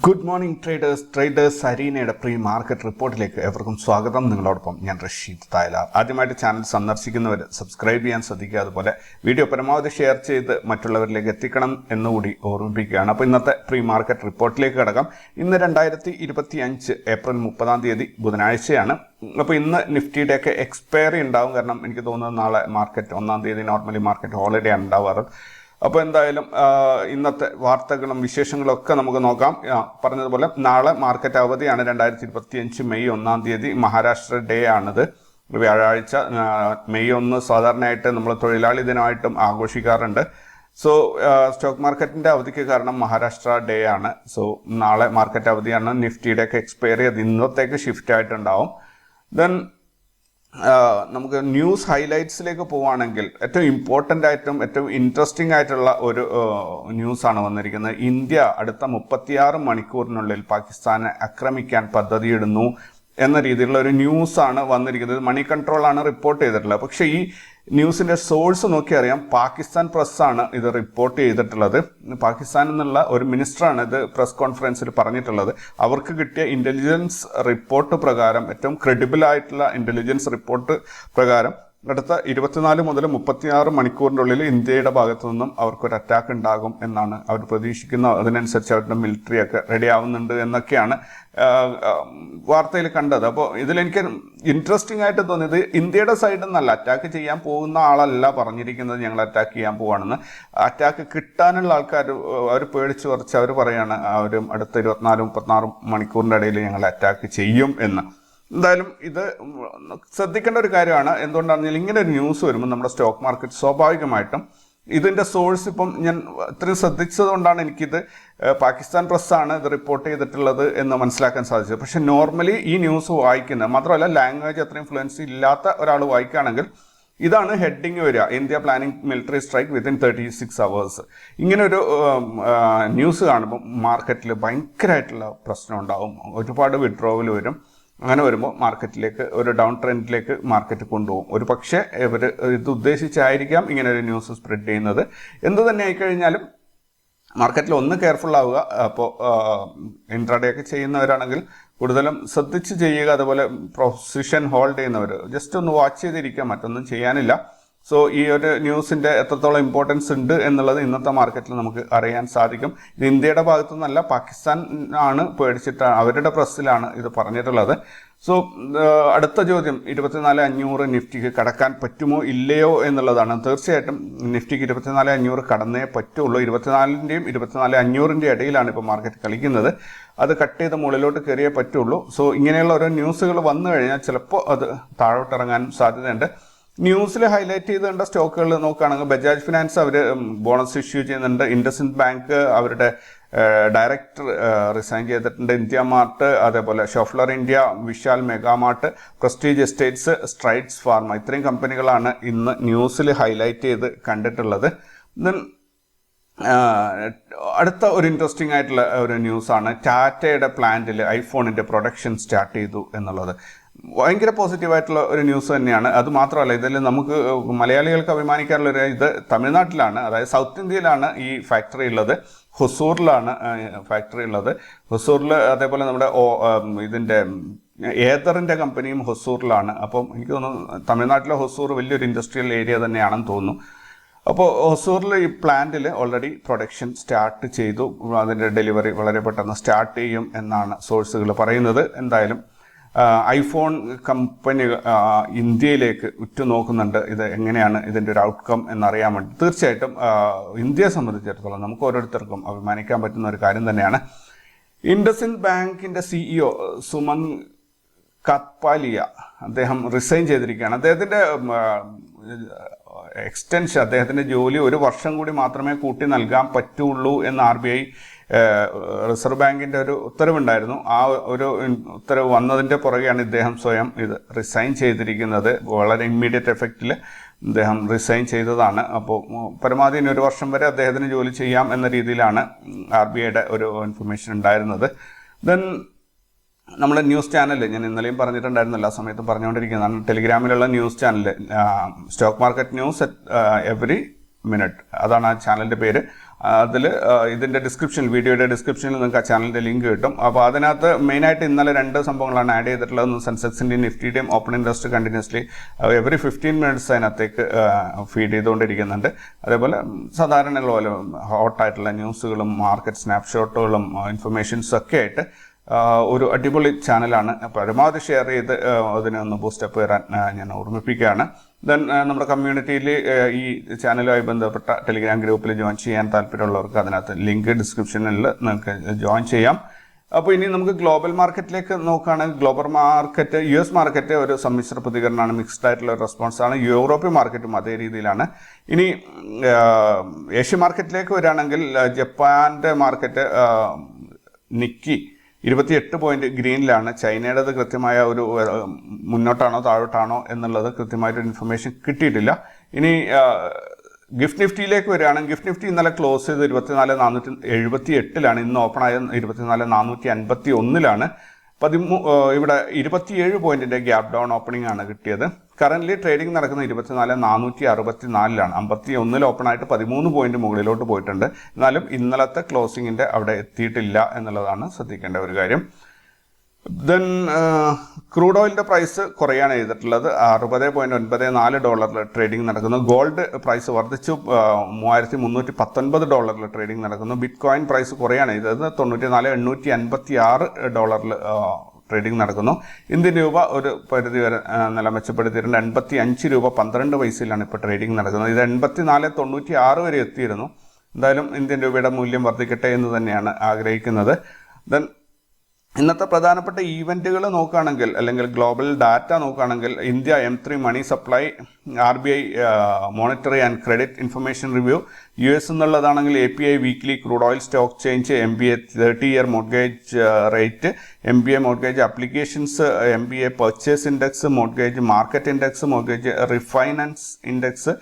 Good morning traders traders അരീനയുടെ pre market റിപ്പോർട്ടിലേക്ക് എവർക്കും സ്വാഗതം. നിങ്ങളോടൊപ്പം ഞാൻ റഷീദ് തായലാർ. ആദ്യമായിട്ട് ചാനൽ സന്ദർശിക്കുന്നവർ സബ്സ്ക്രൈബ് ചെയ്യാൻ ശ്രദ്ധിക്കുക. അതുപോലെ വീഡിയോ പരമാവധി ഷെയർ ചെയ്ത് മറ്റുള്ളവരിലേക്ക് എത്തിക്കണം എന്നുകൂടി ഓർമ്മിപ്പിക്കുകയാണ്. അപ്പോൾ ഇന്നത്തെ പ്രീ മാർക്കറ്റ് റിപ്പോർട്ടിലേക്ക് കടക്കാം. ഇന്ന് രണ്ടായിരത്തി ഇരുപത്തി അഞ്ച് ഏപ്രിൽ മുപ്പതാം തീയതി ബുധനാഴ്ചയാണ്. അപ്പോൾ ഇന്ന് നിഫ്റ്റിയുടെ ഒക്കെ എക്സ്പയറി ഉണ്ടാവും. കാരണം എനിക്ക് തോന്നുന്നത് നാളെ മാർക്കറ്റ് ഒന്നാം തീയതി നോർമലി മാർക്കറ്റ് ഹോളിഡേ ഉണ്ടാവാറ്. അപ്പോൾ എന്തായാലും ഇന്നത്തെ വാർത്തകളും വിശേഷങ്ങളും ഒക്കെ നമുക്ക് നോക്കാം. പറഞ്ഞതുപോലെ നാളെ മാർക്കറ്റ് അവധിയാണ് രണ്ടായിരത്തി ഇരുപത്തി അഞ്ച് മെയ് ഒന്നാം തീയതി. മഹാരാഷ്ട്ര ഡേ ആണിത്. വ്യാഴാഴ്ച മെയ് ഒന്ന് സാധാരണയായിട്ട് നമ്മൾ തൊഴിലാളി ദിനമായിട്ടും ആഘോഷിക്കാറുണ്ട്. സോ സ്റ്റോക്ക് മാർക്കറ്റിന്റെ അവധിക്ക് കാരണം മഹാരാഷ്ട്ര ഡേ ആണ്. സോ നാളെ മാർക്കറ്റ് അവധിയാണ്. നിഫ്റ്റിയുടെ ഒക്കെ എക്സ്പയർ ചെയ്ത് ഇന്നത്തേക്ക് ഷിഫ്റ്റ് ആയിട്ടുണ്ടാവും. ദെൻ നമുക്ക് ന്യൂസ് ഹൈലൈറ്റ്സിലേക്ക് പോവുകയാണെങ്കിൽ ഏറ്റവും ഇമ്പോർട്ടന്റ് ആയിട്ടും ഏറ്റവും ഇൻട്രസ്റ്റിംഗ് ആയിട്ടുള്ള ഒരു ന്യൂസാണ് വന്നിരിക്കുന്നത്. ഇന്ത്യ അടുത്ത മുപ്പത്തിയാറ് മണിക്കൂറിനുള്ളിൽ പാകിസ്ഥാനെ ആക്രമിക്കാൻ പദ്ധതിയിടുന്നു. എന്ന രീതിയിലുള്ള ഒരു ന്യൂസാണ് വന്നിരിക്കുന്നത്. മണി കൺട്രോൾ ആണ് റിപ്പോർട്ട് ചെയ്തിട്ടുള്ളത്. പക്ഷേ ഈ ന്യൂസിന്റെ സോഴ്സ് നോക്കി അറിയാം. പാകിസ്ഥാൻ പ്രസ്സാണ് ഇത് റിപ്പോർട്ട് ചെയ്തിട്ടുള്ളത്. പാകിസ്ഥാൻ എന്നുള്ള ഒരു മിനിസ്റ്ററാണ് ഇത് പ്രസ് കോൺഫറൻസിൽ പറഞ്ഞിട്ടുള്ളത്. അവർക്ക് കിട്ടിയ ഇന്റലിജൻസ് റിപ്പോർട്ട് പ്രകാരം ഏറ്റവും ക്രെഡിബിൾ ആയിട്ടുള്ള ഇന്റലിജൻസ് റിപ്പോർട്ട് പ്രകാരം അടുത്ത ഇരുപത്തിനാല് മുതൽ മുപ്പത്തിയാറ് മണിക്കൂറിനുള്ളിൽ ഇന്ത്യയുടെ ഭാഗത്തു നിന്നും അവർക്കൊരു അറ്റാക്ക് ഉണ്ടാകും എന്നാണ് അവർ പ്രതീക്ഷിക്കുന്നത് അതിനനുസരിച്ച് അവരുടെ മിലിറ്ററി ഒക്കെ റെഡി ആവുന്നുണ്ട് എന്നൊക്കെയാണ് വാർത്തയിൽ കണ്ടത്. അപ്പോൾ ഇതിലെനിക്ക് ഇൻട്രസ്റ്റിംഗ് ആയിട്ട് തോന്നിയത് ഇന്ത്യയുടെ സൈഡിൽ നിന്നല്ല അറ്റാക്ക് ചെയ്യാൻ പോകുന്ന ആളല്ല പറഞ്ഞിരിക്കുന്നത് ഞങ്ങൾ അറ്റാക്ക് ചെയ്യാൻ പോവാണെന്ന്. അറ്റാക്ക് കിട്ടാനുള്ള ആൾക്കാർ അവർ പേടിച്ച് കുറച്ച് അവർ പറയാണ് അവരും അടുത്ത ഇരുപത്തിനാല് മുപ്പത്തിനാറ് മണിക്കൂറിന്റെ ഇടയിൽ ഞങ്ങൾ അറ്റാക്ക് ചെയ്യും എന്ന്. എന്തായാലും ഇത് ശ്രദ്ധിക്കേണ്ട ഒരു കാര്യമാണ്. എന്തുകൊണ്ടാണെങ്കിൽ ഇങ്ങനെ ഒരു ന്യൂസ് വരുമ്പോൾ നമ്മുടെ സ്റ്റോക്ക് മാർക്കറ്റ് സ്വാഭാവികമായിട്ടും ഇതിന്റെ സോഴ്സ് ഇപ്പം ഞാൻ ഇത്രയും ശ്രദ്ധിച്ചത് കൊണ്ടാണ് എനിക്കിത് പാകിസ്ഥാൻ പ്രസ്സാണ് ഇത് റിപ്പോർട്ട് ചെയ്തിട്ടുള്ളത് എന്ന് മനസ്സിലാക്കാൻ സാധിച്ചത്. പക്ഷെ നോർമലി ഈ ന്യൂസ് വായിക്കുന്നത് മാത്രമല്ല ലാംഗ്വേജ് അത്രയും ഫ്ലുവൻസി ഇല്ലാത്ത ഒരാൾ വായിക്കുകയാണെങ്കിൽ ഇതാണ് ഹെഡിങ് വരിക. India planning military strike within thirty six hours ഇങ്ങനെ ഒരു ന്യൂസ് കാണുമ്പോൾ മാർക്കറ്റിൽ ഭയങ്കരമായിട്ടുള്ള പ്രശ്നം ഉണ്ടാകും ഒരുപാട് വിഡ്രോവൽ വരും. അങ്ങനെ വരുമ്പോൾ മാർക്കറ്റിലേക്ക് ഒരു ഡൗൺ ട്രെൻഡിലേക്ക് മാർക്കറ്റ് കൊണ്ടുപോകും. ഒരു പക്ഷേ ഇവർ ഇത് ഉദ്ദേശിച്ചായിരിക്കാം ഇങ്ങനെ ഒരു ന്യൂസ് സ്പ്രെഡ് ചെയ്യുന്നത്. എന്ത് തന്നെ ആയിക്കഴിഞ്ഞാലും മാർക്കറ്റിൽ ഒന്ന് കെയർഫുൾ ആവുക അപ്പോൾ ഇൻട്രാഡേ ഒക്കെ ചെയ്യുന്നവരാണെങ്കിൽ കൂടുതലും ശ്രദ്ധിച്ച് ചെയ്യുക അതുപോലെ പൊസിഷൻ ഹോൾഡ് ചെയ്യുന്നവർ ജസ്റ്റ് ഒന്ന് വാച്ച് ചെയ്തിരിക്കുക മറ്റൊന്നും ചെയ്യാനില്ല. സോ ഈ ഒരു ന്യൂസിന്റെ എത്രത്തോളം ഇമ്പോർട്ടൻസ് ഉണ്ട് എന്നുള്ളത് ഇന്നത്തെ മാർക്കറ്റിൽ നമുക്ക് അറിയാൻ സാധിക്കും. ഇത് ഇന്ത്യയുടെ ഭാഗത്തു നിന്നല്ല പാകിസ്ഥാൻ ആണ് പേടിച്ചിട്ടാണ് അവരുടെ പ്രസ്സിലാണ് ഇത് പറഞ്ഞിട്ടുള്ളത്. സോ അടുത്ത ചോദ്യം ഇരുപത്തിനാല് അഞ്ഞൂറ് നിഫ്റ്റിക്ക് കടക്കാൻ പറ്റുമോ ഇല്ലയോ എന്നുള്ളതാണ്. തീർച്ചയായിട്ടും നിഫ്റ്റിക്ക് ഇരുപത്തിനാല് അഞ്ഞൂറ് കടന്നേ പറ്റുള്ളൂ. ഇരുപത്തിനാലിന്റെയും ഇരുപത്തിനാല് അഞ്ഞൂറിന്റെ ഇടയിലാണ് ഇപ്പോൾ മാർക്കറ്റ് കളിക്കുന്നത്. അത് കട്ട് ചെയ്ത് മുകളിലോട്ട് കയറിയേ പറ്റുള്ളൂ. സോ ഇങ്ങനെയുള്ള ഓരോ ന്യൂസുകൾ വന്നു കഴിഞ്ഞാൽ ചിലപ്പോൾ അത് താഴോട്ടിറങ്ങാൻ സാധ്യതയുണ്ട്. ന്യൂസിൽ ഹൈലൈറ്റ് ചെയ്തേണ്ട സ്റ്റോക്കുകൾ നോക്കുകയാണെങ്കിൽ ബജാജ് ഫിനാൻസ് അവർ ബോണസ് ഇഷ്യൂ ചെയ്യുന്നുണ്ട്. ഇൻഡസിൻ ബാങ്ക് അവരുടെ ഡയറക്ടർ റിസൈൻ ചെയ്തിട്ടുണ്ട്. ഇന്ത്യ മാർട്ട് അതേപോലെ Schaeffler India Vishal mega mart Prestige Estates Strides pharma ഇത്രയും കമ്പനികളാണ് ഇന്ന് ന്യൂസിൽ ഹൈലൈറ്റ് ചെയ്ത് കണ്ടിട്ടുള്ളത്. ദെൻ അടുത്ത ഒരു ഇൻട്രസ്റ്റിംഗ് ആയിട്ടുള്ള ഒരു ന്യൂസാണ് ടാറ്റയുടെ പ്ലാന്റിൽ ഐഫോണിന്റെ പ്രൊഡക്ഷൻ സ്റ്റാർട്ട് ചെയ്തു എന്നുള്ളത്. ഭയങ്കര പോസിറ്റീവായിട്ടുള്ള ഒരു ന്യൂസ് തന്നെയാണ്. അത് മാത്രമല്ല ഇതിൽ നമുക്ക് മലയാളികൾക്ക് അഭിമാനിക്കാനുള്ള ഒരു ഇത് തമിഴ്നാട്ടിലാണ് അതായത് സൗത്ത് ഇന്ത്യയിലാണ് ഈ ഫാക്ടറി ഉള്ളത്. ഹൊസൂറിലാണ് ഫാക്ടറി ഉള്ളത്. ഹൊസൂറിൽ അതേപോലെ നമ്മുടെ ഇതിന്റെ ഏതറിന്റെ കമ്പനിയും ഹൊസൂറിലാണ്. അപ്പം എനിക്ക് തോന്നുന്നു തമിഴ്നാട്ടിലെ ഹൊസൂർ വലിയൊരു ഇൻഡസ്ട്രിയൽ ഏരിയ തന്നെയാണെന്ന് തോന്നുന്നു. അപ്പോൾ ഹൊസൂറിൽ ഈ പ്ലാന്റിൽ ഓൾറെഡി പ്രൊഡക്ഷൻ സ്റ്റാർട്ട് ചെയ്തു. അതിന്റെ ഡെലിവറി വളരെ പെട്ടെന്ന് സ്റ്റാർട്ട് ചെയ്യും എന്നാണ് സോഴ്സുകൾ പറയുന്നത്. എന്തായാലും ഐഫോൺ കമ്പനി ഇന്ത്യയിലേക്ക് ഉറ്റുനോക്കുന്നുണ്ട്. ഇത് എങ്ങനെയാണ് ഇതിന്റെ ഒരു ഔട്ട്കം എന്നറിയാൻ വേണ്ടി. തീർച്ചയായിട്ടും ഇന്ത്യയെ സംബന്ധിച്ചിടത്തോളം നമുക്ക് ഓരോരുത്തർക്കും അഭിമാനിക്കാൻ പറ്റുന്ന ഒരു കാര്യം തന്നെയാണ്. ഇൻഡസിൻ ബാങ്കിന്റെ സിഇഒ സുമൻ കത്പാലിയ അദ്ദേഹം റിസൈൻ ചെയ്തിരിക്കുകയാണ്. അദ്ദേഹത്തിന്റെ എക്സ്റ്റൻഷൻ അദ്ദേഹത്തിന്റെ ജോലി ഒരു വർഷം കൂടി മാത്രമേ കൂട്ടി നൽകാൻ പറ്റുള്ളൂ എന്ന് ആർ ബി ഐ റിസർവ് ബാങ്കിന്റെ ഒരു ഉത്തരവുണ്ടായിരുന്നു. ആ ഒരു ഉത്തരവ് വന്നതിന്റെ പുറകെയാണ് ഇദ്ദേഹം സ്വയം ഇത് റിസൈൻ ചെയ്തിരിക്കുന്നത്. വളരെ ഇമ്മീഡിയറ്റ് എഫക്റ്റിൽ അദ്ദേഹം റിസൈൻ ചെയ്തതാണ്. അപ്പോൾ പരമാവധി ഇനി ഒരു വർഷം വരെ അദ്ദേഹത്തിന് ജോലി ചെയ്യാം എന്ന രീതിയിലാണ് ആർ ബി ഐയുടെ ഒരു ഇൻഫർമേഷൻ ഉണ്ടായിരുന്നത്. ദെൻ നമ്മുടെ ന്യൂസ് ചാനൽ ഞാൻ ഇന്നലെയും പറഞ്ഞിട്ടുണ്ടായിരുന്നു എല്ലാ സമയത്തും പറഞ്ഞുകൊണ്ടിരിക്കുന്നതാണ്. ടെലിഗ്രാമിലുള്ള news channel stock market news every minute. അതാണ് ആ ചാനലിന്റെ പേര്. അതിൽ ഇതിന്റെ ഡിസ്ക്രിപ്ഷനിൽ വീഡിയോയുടെ ഡിസ്ക്രിപ്ഷനിൽ നിങ്ങൾക്ക് ആ ചാനലിന്റെ ലിങ്ക് കിട്ടും. അപ്പോൾ അതിനകത്ത് മെയിനായിട്ട് ഇന്നലെ രണ്ട് സംഭവങ്ങളാണ് ആഡ് ചെയ്തിട്ടുള്ളത്. ഒന്ന് സെൻസെക്സിന്റെയും നിഫ്റ്റിയുടെയും open interest continuously every fifteen minutes അതിനകത്തേക്ക് ഫീഡ് ചെയ്തുകൊണ്ടിരിക്കുന്നുണ്ട്. അതേപോലെ സാധാരണ പോലെ ഹോട്ടായിട്ടുള്ള ന്യൂസുകളും മാർക്കറ്റ് സ്നാപ്ഷോട്ടുകളും ഇൻഫർമേഷൻസും ഒക്കെ ആയിട്ട് ഒരു അടിപൊളി ചാനലാണ് പരമാവധി ഷെയർ ചെയ്ത് അതിനെ ഒന്ന് ബൂസ്റ്റപ്പ് വരാൻ ഞാൻ ഓർമ്മിപ്പിക്കുകയാണ്. ദെൻ നമ്മുടെ കമ്മ്യൂണിറ്റിയിൽ ഈ ചാനലുമായി ബന്ധപ്പെട്ട ടെലിഗ്രാം ഗ്രൂപ്പിൽ ജോയിൻ ചെയ്യാൻ താല്പര്യമുള്ളവർക്ക് അതിനകത്ത് ലിങ്ക് ഡിസ്ക്രിപ്ഷനിൽ നിങ്ങൾക്ക് ജോയിൻ ചെയ്യാം. അപ്പോൾ ഇനി നമുക്ക് ഗ്ലോബൽ മാർക്കറ്റിലേക്ക് നോക്കുകയാണെങ്കിൽ global market U S market ഒരു സമ്മിശ്ര പ്രതികരണമാണ് മിക്സ്ഡ് ആയിട്ടുള്ള ഒരു റെസ്പോൺസാണ് യൂറോപ്യൻ മാർക്കറ്റും അതേ രീതിയിലാണ്. ഇനി ഏഷ്യ ഏഷ്യൻ മാർക്കറ്റിലേക്ക് വരികയാണെങ്കിൽ ജപ്പാന്റെ മാർക്കറ്റ് നിക്കി ഇരുപത്തിയെട്ട് പോയിന്റ് ഗ്രീനിലാണ് ചൈനയുടേത് കൃത്യമായ ഒരു മുന്നോട്ടാണോ താഴോട്ടാണോ എന്നുള്ളത് കൃത്യമായിട്ടൊരു ഇൻഫർമേഷൻ കിട്ടിയിട്ടില്ല. ഇനി ഗിഫ്റ്റ് നിഫ്റ്റിയിലേക്ക് വരികയാണെങ്കിൽ ഗിഫ്റ്റ് നിഫ്റ്റി ഇന്നലെ ക്ലോസ് ചെയ്ത് ഇരുപത്തിനാല് നാനൂറ്റി എഴുപത്തി എട്ടിലാണ് ഇന്ന് ഓപ്പൺ ആയ ഇരുപത്തിനാല് നാനൂറ്റി അൻപത്തി ഒന്നിലാണ് പതിമൂ ഇവിടെ ഇരുപത്തിയേഴ് പോയിന്റിന്റെ ഗ്യാപ് ഡൗൺ ഓപ്പണിംഗ് ആണ് കിട്ടിയത്. കറന്റ് ട്രേഡിംഗ് നടക്കുന്ന ഇരുപത്തിനാല് നാനൂറ്റി അറുപത്തി നാലിലാണ് അമ്പത്തി ഒന്നിൽ ഓപ്പൺ ആയിട്ട് പതിമൂന്ന് പോയിന്റ് മുകളിലോട്ട് പോയിട്ടുണ്ട്. എന്നാലും ഇന്നലത്തെ ക്ലോസിംഗിന്റെ അവിടെ എത്തിയിട്ടില്ല എന്നുള്ളതാണ് ശ്രദ്ധിക്കേണ്ട ഒരു കാര്യം. ദെൻ ക്രൂഡ് ഓയിലിന്റെ പ്രൈസ് കുറയാണ് ചെയ്തിട്ടുള്ളത്. അറുപത് പോയിന്റ് ഒൻപത് നാല് ഡോളറിൽ ട്രേഡിംഗ് നടക്കുന്നു. ഗോൾഡ് പ്രൈസ് വർദ്ധിച്ചു മൂവായിരത്തി മുന്നൂറ്റി പത്തൊൻപത് ഡോളറിൽ ട്രേഡിംഗ് നടക്കുന്നു. ബിറ്റ് കോയിൻ പ്രൈസ് കുറയാണ് ചെയ്തത്. തൊണ്ണൂറ്റി നാല് എണ്ണൂറ്റി അൻപത്തി ആറ് ഡോളറിൽ ട്രേഡിംഗ് നടക്കുന്നു. ഇന്ത്യൻ രൂപ ഒരു പരിധി വരെ നില മെച്ചപ്പെടുത്തിയിട്ടുണ്ട്. എൺപത്തി അഞ്ച് രൂപ പന്ത്രണ്ട് പൈസയിലാണ് ഇപ്പോൾ ട്രേഡിംഗ് നടക്കുന്നത്. ഇത് എൺപത്തി നാല് തൊണ്ണൂറ്റി ആറ് വരെ എത്തിയിരുന്നു. എന്തായാലും ഇന്ത്യൻ രൂപയുടെ മൂല്യം വർദ്ധിക്കട്ടെ എന്ന് തന്നെയാണ് ആഗ്രഹിക്കുന്നത്. ദെൻ ഇന്നത്തെ പ്രധാനപ്പെട്ട ഈവന്റുകൾ നോക്കുകയാണെങ്കിൽ അല്ലെങ്കിൽ ഗ്ലോബൽ ഡാറ്റ നോക്കുകയാണെങ്കിൽ India M three money supply R B I monetary and credit information review U S എന്നുള്ളതാണെങ്കിൽ A P I weekly crude oil stock change M B A thirty year mortgage rate M B A mortgage applications M B A purchase index mortgage market index mortgage refinance index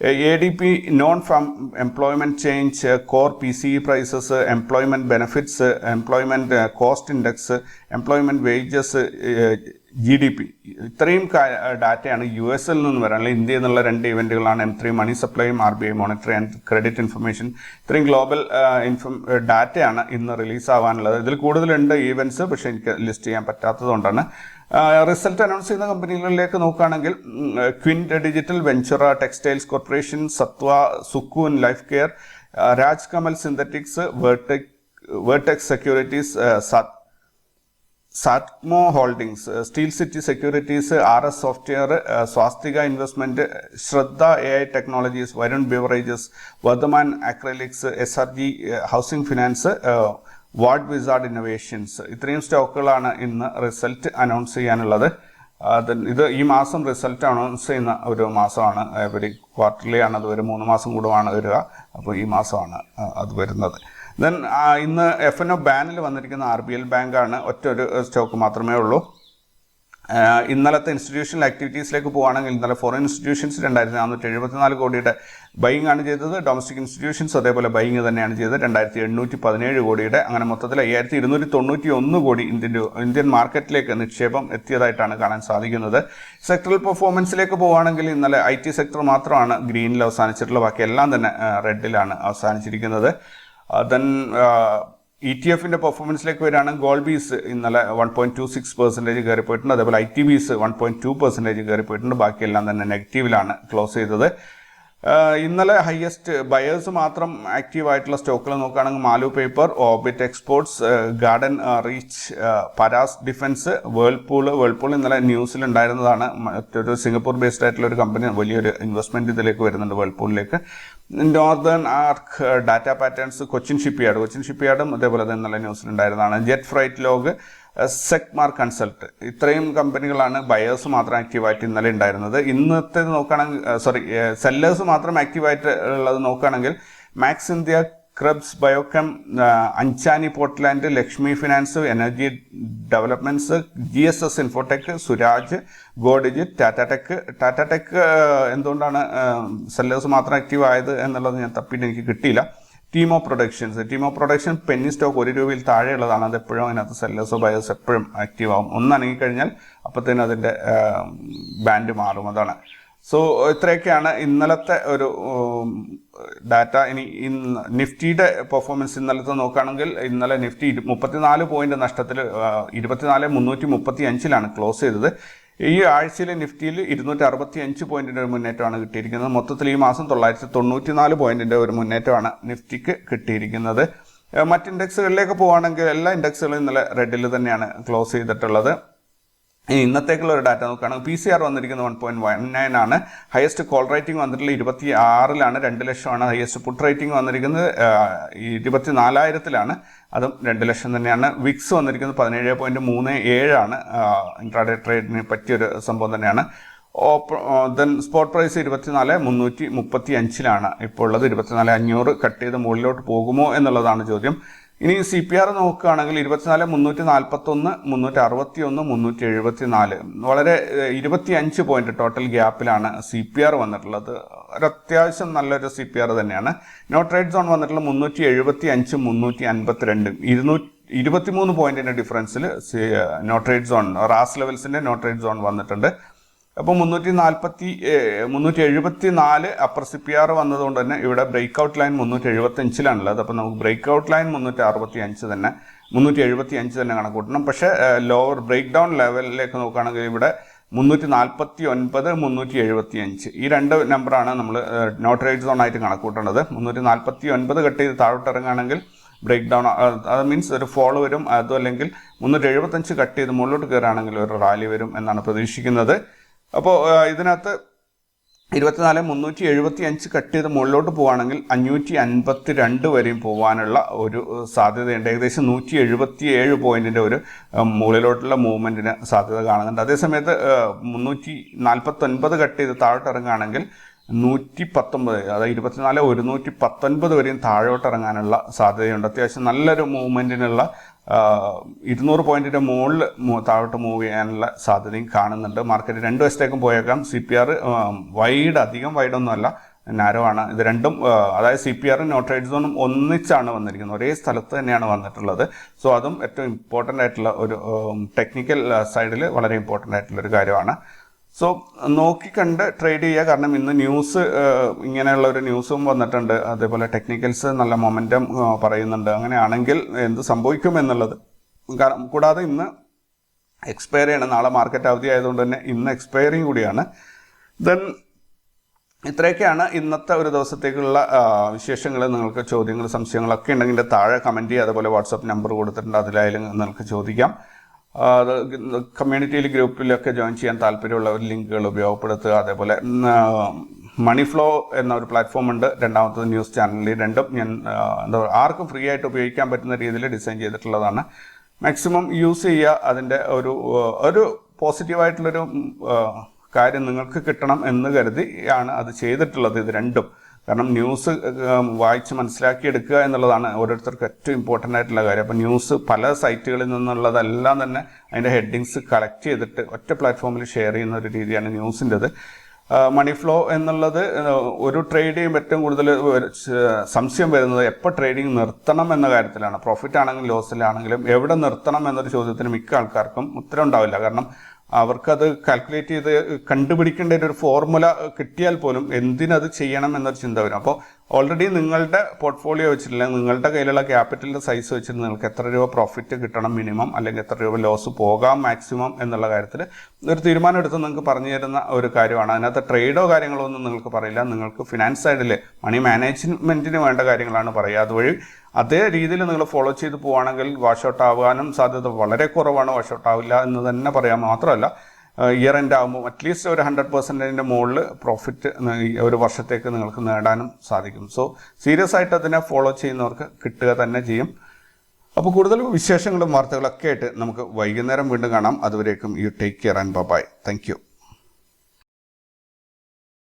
A D P non farm employment change core P C E prices employment benefits employment cost index employment wages G D P ഇത്രയും ഡാറ്റയാണ് U എസിൽ നിന്ന് വരാൻ അല്ലെങ്കിൽ ഇന്ത്യയിൽ നിന്നുള്ള രണ്ട് ഇവന്റുകളാണ് M three money സപ്ലൈയും R B I monetary and credit information ഇത്രയും ഗ്ലോബൽ ഇൻഫം ഡാറ്റയാണ് ഇന്ന് റിലീസ് ആവാനുള്ളത്. ഇതിൽ കൂടുതലുണ്ട് ഈവൻസ് പക്ഷേ എനിക്ക് ലിസ്റ്റ് ചെയ്യാൻ പറ്റാത്തതുകൊണ്ടാണ്. റിസൾട്ട് അനൗൺസ് ചെയ്യുന്ന കമ്പനികളിലേക്ക് നോക്കുകയാണെങ്കിൽ Quint digital Ventura textiles corporation Satva Sukoon life care Raj Kamal synthetics Vertech Vertex securities Satmo holdings steel city securities R S software Swastika investment Shraddha A I technologies Varun beverages Vardhman acrylics S R G housing finance ward wizard innovations ഇത്രയും സ്റ്റോക്കുകളാണ് ഇന്ന് result announce ചെയ്യാനുള്ളത്. ഇത് ഈ മാസം result announce ചെയ്യുന്ന ഒരു മാസമാണ്. എവരി ക്വാർട്ടർലി ആണ് അത് ഒരു മൂന്ന് മാസം കൂടുമാണ് വരിക. അപ്പോൾ ഈ മാസമാണ് അത് വരുന്നത്. ദെൻ ഇന്ന് എഫ് എൻ ഒ ബാനിൽ വന്നിരിക്കുന്ന ആർ ബി എൽ ബാങ്കാണ് ഒറ്റ ഒരു സ്റ്റോക്ക് മാത്രമേ ഉള്ളൂ. ഇന്നലത്തെ ഇൻസ്റ്റിറ്റ്യൂഷണൽ ആക്ടിവിറ്റീസിലേക്ക് പോവുകയാണെങ്കിൽ ഇന്നലെ ഫോറിൻ ഇൻസ്റ്റിറ്റ്യൂഷൻസ് രണ്ടായിരത്തി നാനൂറ്റി എഴുപത്തിനാല് കോടിയുടെ ബൈങ് ആണ് ചെയ്തത്. ഡൊമസ്റ്റിക് ഇൻസ്റ്റിറ്റ്യൂഷൻസ് അതേപോലെ ബൈങ് തന്നെയാണ് ചെയ്തത്. രണ്ടായിരത്തി എണ്ണൂറ്റി പതിനേഴ് കോടിയുടെ അങ്ങനെ മൊത്തത്തിൽ അയ്യായിരത്തി ഇരുന്നൂറ്റി തൊണ്ണൂറ്റി ഒന്ന് കോടി ഇന്ത്യൻ ഇന്ത്യൻ മാർക്കറ്റിലേക്ക് നിക്ഷേപം എത്തിയതായിട്ടാണ് കാണാൻ സാധിക്കുന്നത്. സെക്ടറൽ പെർഫോമൻസിലേക്ക് പോവുകയാണെങ്കിൽ ഇന്നലെ ഐ ടി സെക്ടർ മാത്രമാണ് ഗ്രീനിൽ അവസാനിച്ചിട്ടുള്ളത്. ബാക്കി എല്ലാം തന്നെ റെഡിലാണ് അവസാനിച്ചിരിക്കുന്നത്. ദെൻ ഇ ടി എഫിന്റെ പെർഫോമൻസിലേക്ക് വരികയാണെങ്കിൽ ഗോൾഡ് ബീസ് ഇന്നലെ one point two six percentage കയറി പോയിട്ടുണ്ട് അതേപോലെ I T bees one point two percentage കയറി പോയിട്ടുണ്ട് ബാക്കിയെല്ലാം തന്നെ നെഗറ്റീവിലാണ് ക്ലോസ് ചെയ്തത്. ഇന്നലെ ഹയസ്റ്റ് ബയേഴ്സ് മാത്രം ആക്റ്റീവ് ആയിട്ടുള്ള സ്റ്റോക്കുകൾ നോക്കുകയാണെങ്കിൽ Malu paper orbit exports garden reach Paras defence whirlpool whirlpool ഇന്നലെ ന്യൂസിൽ ഉണ്ടായിരുന്നതാണ്. മറ്റൊരു സിംഗപ്പൂർ ബേസ്ഡ് ആയിട്ടുള്ള ഒരു കമ്പനി വലിയൊരു ഇൻവെസ്റ്റ്മെന്റ് ഇതിലേക്ക് വരുന്നുണ്ട് വേൾപൂളിലേക്ക് northern arc data patterns Cochin shipyard Cochin ship യാർഡും അതേപോലെ തന്നെ ഇന്നലെ ന്യൂസിൽ ഉണ്ടായിരുന്നതാണ്. Jet freight log Secmark consult. ഇത്രയും കമ്പനികളാണ് ബയേഴ്സ് മാത്രം ആക്റ്റീവായിട്ട് ഇന്നലെ ഉണ്ടായിരുന്നത്. ഇന്നത്തെ നോക്കുകയാണെങ്കിൽ സോറി സെല്ലേഴ്സ് മാത്രം ആക്റ്റീവായിട്ട് ഉള്ളത് നോക്കുകയാണെങ്കിൽ Max India Krebs Biochem Anjani Portland Lakshmi Finance Energy Developments G S S Infotech Suraj Go Digit Tata Tech Tata Tech Tata Tech എന്തുകൊണ്ടാണ് സെല്ലേഴ്സ് മാത്രം ആക്റ്റീവ് ആയത് എന്നുള്ളത് ഞാൻ തപ്പിയിട്ട് എനിക്ക് കിട്ടിയില്ല. Teamo Productions Teamo Production penny stock ഒരു രൂപയിൽ താഴെയുള്ളതാണ്. അത് എപ്പോഴും അതിനകത്ത് സെല്ലേഴ്സോ ബയേഴ്സ് എപ്പോഴും ആക്റ്റീവ് ആവും. ഒന്ന് കഴിഞ്ഞാൽ അപ്പോഴത്തേനും അതിന്റെ ബാൻഡ് മാറും. അതാണ്. സോ ഇത്രയൊക്കെയാണ് ഇന്നലത്തെ ഒരു ഡാറ്റ ഇനി ഇന്ന് നിഫ്റ്റിയുടെ പെർഫോമൻസ് ഇന്നലത്തെ നോക്കുകയാണെങ്കിൽ ഇന്നലെ നിഫ്റ്റി മുപ്പത്തിനാല് പോയിന്റ് നഷ്ടത്തിൽ ഇരുപത്തിനാല് മുന്നൂറ്റി മുപ്പത്തി അഞ്ചിലാണ് ക്ലോസ് ചെയ്തത്. ഈ ആഴ്ചയിലെ നിഫ്റ്റിയിൽ ഇരുന്നൂറ്റി അറുപത്തി അഞ്ച് പോയിന്റിന്റെ ഒരു മുന്നേറ്റമാണ് കിട്ടിയിരിക്കുന്നത്. മൊത്തത്തിൽ ഈ മാസം തൊള്ളായിരത്തി തൊണ്ണൂറ്റി നാല് പോയിന്റിന്റെ ഒരു മുന്നേറ്റമാണ് നിഫ്റ്റിക്ക് കിട്ടിയിരിക്കുന്നത്. മറ്റ് ഇൻഡെക്സുകളിലേക്ക് പോവുകയാണെങ്കിൽ എല്ലാ ഇൻഡെക്സുകളും ഇന്നലെ റെഡിൽ തന്നെയാണ് ക്ലോസ് ചെയ്തിട്ടുള്ളത്. ഇനി ഇന്നത്തേക്കുള്ള ഒരു ഡാറ്റ നോക്കുകയാണെങ്കിൽ പി സി ആർ വന്നിരിക്കുന്നത് വൺ പോയിന്റ് വൺ നയൻ ആണ്. ഹയസ്റ്റ് കോൾ റേറ്റിംഗ് വന്നിട്ടുള്ള ഇരുപത്തി ആറിലാണ് രണ്ട് ലക്ഷമാണ് ഹയസ്റ്റ് പുട്ട് റേറ്റിംഗ് വന്നിരിക്കുന്നത്. ഇരുപത്തി നാലായിരത്തിലാണ് അതും രണ്ട് ലക്ഷം തന്നെയാണ്. വിക്സ് വന്നിരിക്കുന്നത് പതിനേഴ് പോയിന്റ് മൂന്ന് ഏഴാണ്. ഇൻട്രാഡേ ട്രേഡിന് പറ്റിയൊരു സംഭവം തന്നെയാണ്. ദെൻ സ്പോട്ട് പ്രൈസ് ഇരുപത്തിനാല് മുന്നൂറ്റി മുപ്പത്തി അഞ്ചിലാണ് ഇപ്പോൾ ഉള്ളത് ഇരുപത്തിനാല് അഞ്ഞൂറ്. കട്ട് ചെയ്ത് മുകളിലോട്ട് പോകുമോ എന്നുള്ളതാണ് ചോദ്യം. ഇനി സി പി ആർ നോക്കുകയാണെങ്കിൽ ഇരുപത്തിനാല് മുന്നൂറ്റി നാൽപ്പത്തി ഒന്ന് മുന്നൂറ്റി അറുപത്തി ഒന്ന് മുന്നൂറ്റി എഴുപത്തി നാല് വളരെ ഇരുപത്തി അഞ്ച് പോയിന്റ് ടോട്ടൽ ഗ്യാപ്പിലാണ് സി പി ആർ വന്നിട്ടുള്ളത്. ഒരു അത്യാവശ്യം നല്ലൊരു സി പി ആർ തന്നെയാണ്. നോ ട്രേഡ് സോൺ വന്നിട്ടുള്ള മുന്നൂറ്റി എഴുപത്തി അഞ്ച് മുന്നൂറ്റി അൻപത്തി രണ്ട് ഇരുന്നൂറ്റി ഇരുപത്തിമൂന്ന് പോയിന്റിന്റെ ഡിഫറൻസിൽ നോ ട്രേഡ് സോൺ റാസ് ലെവൽസിന്റെ നോ ട്രേഡ് സോൺ വന്നിട്ടുണ്ട്. അപ്പോൾ മുന്നൂറ്റി നാൽപ്പത്തി മുന്നൂറ്റി എഴുപത്തി നാല് അപ്പർ സി പി ആർ വന്നതുകൊണ്ട് തന്നെ ഇവിടെ ബ്രേക്ക് ഔട്ട് ലൈൻ മുന്നൂറ്റി എഴുപത്തി അഞ്ചിലാണുള്ളത് അപ്പോൾ നമുക്ക് ബ്രേക്ക് ഔട്ട് ലൈൻ മുന്നൂറ്റി അറുപത്തി അഞ്ച് തന്നെ മുന്നൂറ്റി എഴുപത്തി അഞ്ച് തന്നെ കണക്കൂട്ടണം. പക്ഷേ ലോവർ ബ്രേക്ക് ഡൗൺ ലെവലിലേക്ക് നോക്കുകയാണെങ്കിൽ ഇവിടെ മുന്നൂറ്റി നാൽപ്പത്തി ഒൻപത് മുന്നൂറ്റി എഴുപത്തി അഞ്ച് ഈ രണ്ട് നമ്പറാണ് നമ്മൾ നോട്ട് റേറ്റ് സോൺ ആയിട്ട് കണക്കൂട്ടേണ്ടത്. മുന്നൂറ്റി നാൽപ്പത്തി ഒൻപത് കട്ട് ചെയ്ത് താഴോട്ട് ഇറങ്ങുകയാണെങ്കിൽ ബ്രേക്ക് ഡൗൺ അത് മീൻസ് ഒരു ഫോൾ വരും. അതും അല്ലെങ്കിൽ മുന്നൂറ്റി എഴുപത്തഞ്ച് കട്ട് ചെയ്ത് മുകളിലോട്ട് കയറുകയാണെങ്കിൽ ഒരു റാലി വരും എന്നാണ് പ്രതീക്ഷിക്കുന്നത്. അപ്പോൾ ഇതിനകത്ത് ഇരുപത്തിനാല് മുന്നൂറ്റി എഴുപത്തി അഞ്ച് കട്ട് ചെയ്ത് മുകളിലോട്ട് പോവുകയാണെങ്കിൽ അഞ്ഞൂറ്റി അൻപത്തി രണ്ട് വരെയും പോകാനുള്ള ഒരു സാധ്യതയുണ്ട്. ഏകദേശം നൂറ്റി എഴുപത്തി ഏഴ് പോയിന്റിന്റെ ഒരു മുകളിലോട്ടുള്ള മൂവ്മെന്റിന് സാധ്യത കാണുന്നുണ്ട്. അതേസമയത്ത് മുന്നൂറ്റി നാൽപ്പത്തി ഒൻപത് കട്ട് ചെയ്ത് താഴോട്ട് ഇറങ്ങുകയാണെങ്കിൽ നൂറ്റി പത്തൊമ്പത് അതായത് ഇരുപത്തിനാല് ഒരുന്നൂറ്റി പത്തൊൻപത് വരെയും താഴോട്ട് ഇറങ്ങാനുള്ള സാധ്യതയുണ്ട്. അത്യാവശ്യം നല്ലൊരു മൂവ്മെന്റിനുള്ള ഇരുന്നൂറ് പോയിന്റിന്റെ മുകളിൽ താഴോട്ട് മൂവ് ചെയ്യാനുള്ള സാധ്യതയും കാണുന്നുണ്ട്. മാർക്കറ്റ് രണ്ട് വശത്തേക്കും പോയേക്കാം. സി പി ആർ വൈഡ് അധികം വൈഡൊന്നുമല്ല നാരോ ആണ്. ഇത് രണ്ടും അതായത് സി പി ആറും നോട്ട് റൈഡ് സോണും ഒന്നിച്ചാണ് വന്നിരിക്കുന്നത്. ഒരേ സ്ഥലത്ത് തന്നെയാണ് വന്നിട്ടുള്ളത്. സോ അതും ഏറ്റവും ഇമ്പോർട്ടന്റ് ആയിട്ടുള്ള ഒരു ടെക്നിക്കൽ സൈഡിൽ വളരെ ഇമ്പോർട്ടന്റ് ആയിട്ടുള്ള ഒരു കാര്യമാണ്. സോ നോക്കിക്കണ്ട് ട്രേഡ് ചെയ്യുക. കാരണം ഇന്ന് ന്യൂസ് ഇങ്ങനെയുള്ള ഒരു ന്യൂസും വന്നിട്ടുണ്ട്. അതേപോലെ ടെക്നിക്കൽസ് നല്ല മൊമെന്റം പറയുന്നുണ്ട്. അങ്ങനെയാണെങ്കിൽ എന്ത് സംഭവിക്കും എന്നുള്ളത്. കാരണം കൂടാതെ ഇന്ന് എക്സ്പയർ ചെയ്യണം. നാളെ മാർക്കറ്റ് അവധി ആയതുകൊണ്ട് തന്നെ ഇന്ന് എക്സ്പയറിങ് കൂടിയാണ്. ദെൻ ഇത്രയൊക്കെയാണ് ഇന്നത്തെ ഒരു ദിവസത്തേക്കുള്ള വിശേഷങ്ങൾ. നിങ്ങൾക്ക് ചോദ്യങ്ങൾ സംശയങ്ങളൊക്കെ ഉണ്ടെങ്കിൽ താഴെ കമന്റ് ചെയ്യുക. അതുപോലെ വാട്സപ്പ് നമ്പർ കൊടുത്തിട്ടുണ്ട്. അതിലായാലും നിങ്ങൾക്ക് ചോദിക്കാം. കമ്മ്യൂണിറ്റിയിൽ ഗ്രൂപ്പിലൊക്കെ ജോയിൻ ചെയ്യാൻ താല്പര്യമുള്ളവർ ലിങ്കുകൾ ഉപയോഗപ്പെടുത്തുക. അതേപോലെ മണി ഫ്ലോ എന്ന ഒരു പ്ലാറ്റ്ഫോം ഉണ്ട്. രണ്ടാമത്തത് ന്യൂസ് ചാനലിൽ രണ്ടും ഞാൻ എന്താ പറയുക ആർക്കും ഫ്രീ ആയിട്ട് ഉപയോഗിക്കാൻ പറ്റുന്ന രീതിയിൽ ഡിസൈൻ ചെയ്തിട്ടുള്ളതാണ്. മാക്സിമം യൂസ് ചെയ്യുക അതിന്റെ ഒരു ഒരു പോസിറ്റീവായിട്ടുള്ളൊരു കാര്യം നിങ്ങൾക്ക് കിട്ടണം എന്ന് കരുതി ആണ് അത് ചെയ്തിട്ടുള്ളത് ഇത് രണ്ടും. കാരണം ന്യൂസ് വായിച്ച് മനസ്സിലാക്കിയെടുക്കുക എന്നുള്ളതാണ് ഓരോരുത്തർക്കും ഏറ്റവും ഇമ്പോർട്ടന്റ് ആയിട്ടുള്ള കാര്യം. അപ്പോൾ ന്യൂസ് പല സൈറ്റുകളിൽ നിന്നുള്ളതെല്ലാം തന്നെ അതിന്റെ ഹെഡിങ്സ് കളക്ട് ചെയ്തിട്ട് ഒറ്റ പ്ലാറ്റ്ഫോമിൽ ഷെയർ ചെയ്യുന്ന ഒരു രീതിയാണ് ന്യൂസിന്റെത് മണി ഫ്ലോ എന്നുള്ളത് ഒരു ട്രേഡ് ചെയ്യുമ്പോൾ ഏറ്റവും കൂടുതൽ സംശയം വരുന്നത് എപ്പോൾ ട്രേഡിംഗ് നിർത്തണം എന്ന കാര്യത്തിലാണ്. പ്രോഫിറ്റ് ആണെങ്കിലും ലോസിലാണെങ്കിലും എവിടെ നിർത്തണം എന്നൊരു ചോദ്യത്തിന് മിക്ക ആൾക്കാർക്കും ഉത്തരം ഉണ്ടാവില്ല. കാരണം അവർക്കത് കാൽക്കുലേറ്റ് ചെയ്ത് കണ്ടുപിടിക്കേണ്ട ഒരു ഫോർമുല കിട്ടിയാൽ പോലും എന്തിനത് ചെയ്യണം എന്നൊരു ചിന്ത വരും. അപ്പോൾ ഓൾറെഡി നിങ്ങളുടെ പോർട്ട്ഫോളിയോ വെച്ചിട്ടില്ല. നിങ്ങളുടെ കയ്യിലുള്ള ക്യാപിറ്റലിന്റെ സൈസ് വെച്ചിട്ട് നിങ്ങൾക്ക് എത്ര രൂപ പ്രോഫിറ്റ് കിട്ടണം മിനിമം അല്ലെങ്കിൽ എത്ര രൂപ ലോസ് പോകാം മാക്സിമം എന്നുള്ള കാര്യത്തിൽ ഒരു തീരുമാനം എടുത്ത് നിങ്ങൾക്ക് പറഞ്ഞു തരുന്ന ഒരു കാര്യമാണ്. അതിനകത്ത് ട്രേഡോ കാര്യങ്ങളോ ഒന്നും നിങ്ങൾക്ക് പറയില്ല. നിങ്ങൾക്ക് ഫിനാൻസ് സൈഡിൽ മണി മാനേജ്മെന്റിന് വേണ്ട കാര്യങ്ങളാണ് പറയുക. അതുവഴി അതേ രീതിയിൽ നിങ്ങൾ ഫോളോ ചെയ്ത് പോവുകയാണെങ്കിൽ വാഷ് ഔട്ട് ആവാനും സാധ്യത വളരെ കുറവാണ്. വാഷ് ഔട്ട് ആവില്ല എന്ന് തന്നെ പറയാൻ മാത്രമല്ല ഇയർ എൻഡ് ആകുമ്പോൾ അറ്റ്ലീസ്റ്റ് ഒരു ഹൺഡ്രഡ് പെർസെന്റേജിന്റെ മുകളിൽ പ്രോഫിറ്റ് ഒരു വർഷത്തേക്ക് നിങ്ങൾക്ക് നേടാനും സാധിക്കും. സോ സീരിയസ് ആയിട്ട് അതിനെ ഫോളോ ചെയ്യുന്നവർക്ക് കിട്ടുക തന്നെ ചെയ്യും. അപ്പോൾ കൂടുതൽ വിശേഷങ്ങളും വാർത്തകളൊക്കെ ആയിട്ട് നമുക്ക് വൈകുന്നേരം വീണ്ടും കാണാം. അതുവരേക്കും you take care and bye thank you